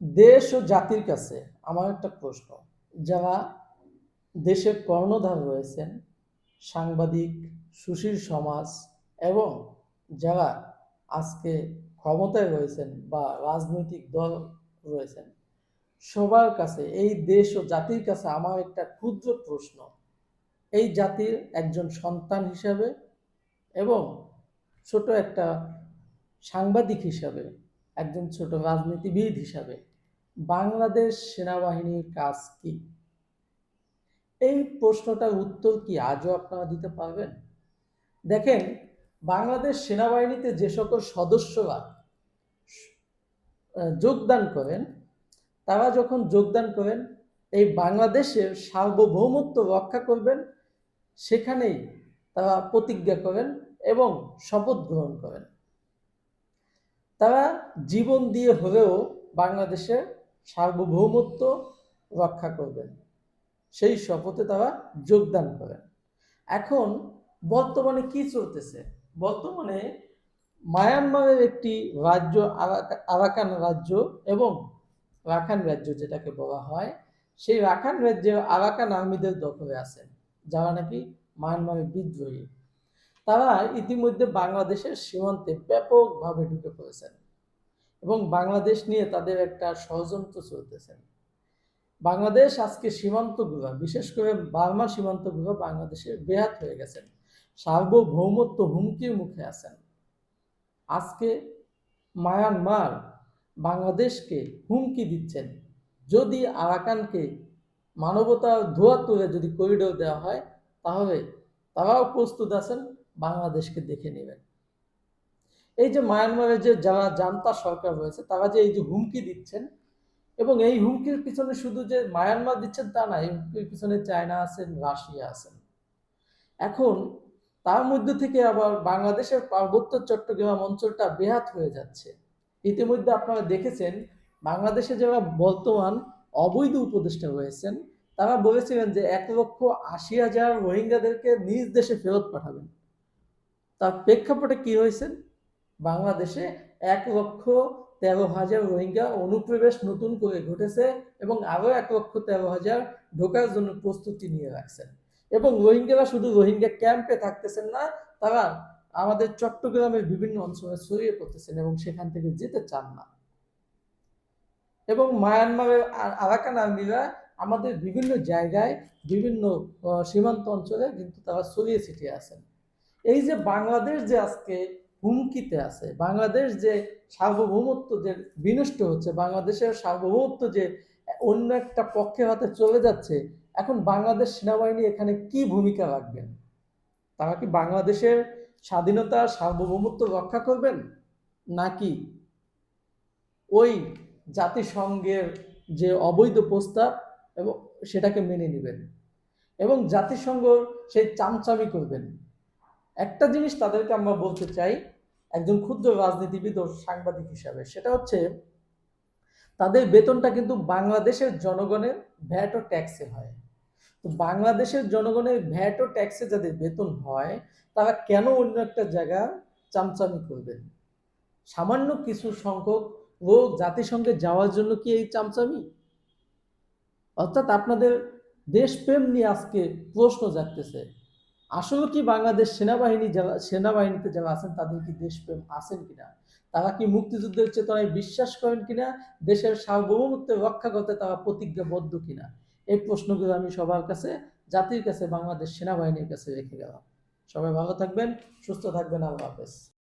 দেশ ও জাতির কাছে আমার একটা প্রশ্ন। যারা দেশের কর্ণধার রয়েছেন, সাংবাদিক, সুশীল সমাজ এবং যারা আজকে ক্ষমতায় রয়েছেন বা রাজনৈতিক দল রয়েছেন, সবার কাছে, এই দেশ ও জাতির কাছে আমার একটা ক্ষুদ্র প্রশ্ন। এই জাতির একজন সন্তান হিসাবে এবং ছোট একটা সাংবাদিক হিসাবে একজন ছোট রাজনীতিবিদ হিসাবে। বাংলাদেশ সেনাবাহিনীর কাজ কি? এই প্রশ্নটার উত্তর কি আজও আপনারা দিতে পারবেন? দেখেন, বাংলাদেশ সেনাবাহিনীতে যে সকল সদস্যরা যোগদান করেন, তারা যখন যোগদান করেন, এই বাংলাদেশের সার্বভৌমত্ব রক্ষা করবেন, সেখানেই তারা প্রতিজ্ঞা করেন এবং শপথ গ্রহণ করেন। তারা জীবন দিয়ে হলেও বাংলাদেশের সার্বভৌমত্ব রক্ষা করবেন। সেই শপথে তারা যোগদান করেন। এখন বর্তমানে কি চলতেছে? বর্তমানে মায়ানমারের একটি রাজ্য আরাকা- আরাকান রাজ্য এবং রাখান রাজ্য যেটাকে বলা হয়, সেই রাখান রাজ্যে আরাকান আর্মিদের দখলে আছেন, যারা নাকি মায়ানমারের বিদ্রোহী। তারা ইতিমধ্যে বাংলাদেশের সীমান্তে ব্যাপকভাবে ঢুকে পড়েছেন এবং বাংলাদেশ নিয়ে তাদের একটা ষড়যন্ত্র চলতেছেন বাংলাদেশ আজকে সীমান্ত সীমান্তগুলো, বিশেষ করে বার্মা সীমান্ত সীমান্তগুলো বাংলাদেশে বেহাত হয়ে গেছেন সার্বভৌমত্ব হুমকির মুখে আছেন। আজকে মায়ানমার বাংলাদেশকে হুমকি দিচ্ছেন। যদি আরাকানকে মানবতার ধোয়া তুলে যদি করিডোর দেওয়া হয়, তাহলে তারাও প্রস্তুত আছেন। বাংলাদেশকে দেখে নেবেন। এই যে মায়ানমারের যে যারা জান্তা সরকার রয়েছে, তারা যে এই যে হুমকি দিচ্ছেন এবং এই হুমকির পিছনে শুধু যে মায়ানমার দিচ্ছেন তা না, এই হুমকির পিছনে চায়না আছেন, রাশিয়া আছেন। এখন তার মধ্যে থেকে আবার বাংলাদেশের পার্বত্য চট্টগ্রাম অঞ্চলটা বেহাত হয়ে যাচ্ছে। ইতিমধ্যে আপনারা দেখেছেন, বাংলাদেশে যারা বর্তমান অবৈধ উপদেষ্টা রয়েছেন, তারা বলেছিলেন যে এক লক্ষ আশি হাজার রোহিঙ্গাদেরকে নিজ দেশে ফেরত পাঠাবেন। তার প্রেক্ষাপটে কি হয়েছে? বাংলাদেশে এক লক্ষ তেরো হাজার রোহিঙ্গা অনুপ্রবেশ নতুন করে ঘটেছে এবং আরও এক লক্ষ তেরো হাজার ঢোকার জন্য প্রস্তুতি নিয়ে রাখছেন। এবং রোহিঙ্গারা শুধু রোহিঙ্গা ক্যাম্পে থাকতেছেন না, তারা আমাদের চট্টগ্রামের বিভিন্ন অঞ্চলে ছড়িয়ে পড়তেছেন এবং সেখান থেকে যেতে চান না। এবং মায়ানমারের আর- আরাকান আর্মিরা আমাদের বিভিন্ন জায়গায় বিভিন্ন সীমান্ত অঞ্চলে কিন্তু তারা ছড়িয়ে ছিটিয়ে আছেন। এই যে বাংলাদেশ যে আজকে হুমকিতে আছে, বাংলাদেশ যে সার্বভৌমত্ব যে বিনষ্ট হচ্ছে, বাংলাদেশের সার্বভৌমত্ব যে অন্য একটা পক্ষে হাতে চলে যাচ্ছে, এখন বাংলাদেশ সেনাবাহিনী এখানে কি ভূমিকা রাখবেন? তারা কি বাংলাদেশের স্বাধীনতা, সার্বভৌমত্ব রক্ষা করবেন? নাকি ওই জাতিসংঘের যে অবৈধ প্রস্তাব এবং সেটাকে মেনে নেবেন? এবং জাতিসংঘ সেই চামচামি করবেন? একটা জিনিস তাদেরকে আমরা বলতে চাই, একজন ক্ষুদ্র রাজনীতিবিদ ও সাংবাদিক হিসাবে, সেটা হচ্ছে তাদের বেতনটা কিন্তু বাংলাদেশের জনগণের ভ্যাট ও ট্যাক্সে হয়। তো বাংলাদেশের জনগণের ভ্যাট ও ট্যাক্সে যাদের বেতন হয়, তারা কেন অন্য একটা জায়গা চামচামি করবেন? সামান্য কিছু সংখ্যক লোক জাতিসংঘে যাওয়ার জন্য কি এই চামচামি? অর্থাৎ আপনাদের দেশপ্রেম নিয়ে আজকে প্রশ্ন জাগতেছে। আসলে কি বাংলাদেশ সেনাবাহিনী যারা, সেনাবাহিনীতে যারা আছেন, তাদের কি দেশপ্রেম আছেন কিনা? তারা কি মুক্তিযুদ্ধের চেতনায় বিশ্বাস করেন কিনা? দেশের সার্বভৌমত্ব রক্ষা করতে তারা প্রতিজ্ঞাবদ্ধ কিনা? এই প্রশ্নগুলো আমি সবার কাছে, জাতির কাছে, বাংলাদেশ সেনাবাহিনীর কাছে রেখে গেলাম। সবাই ভালো থাকবেন, সুস্থ থাকবেন, আল্লাহ হাফেজ।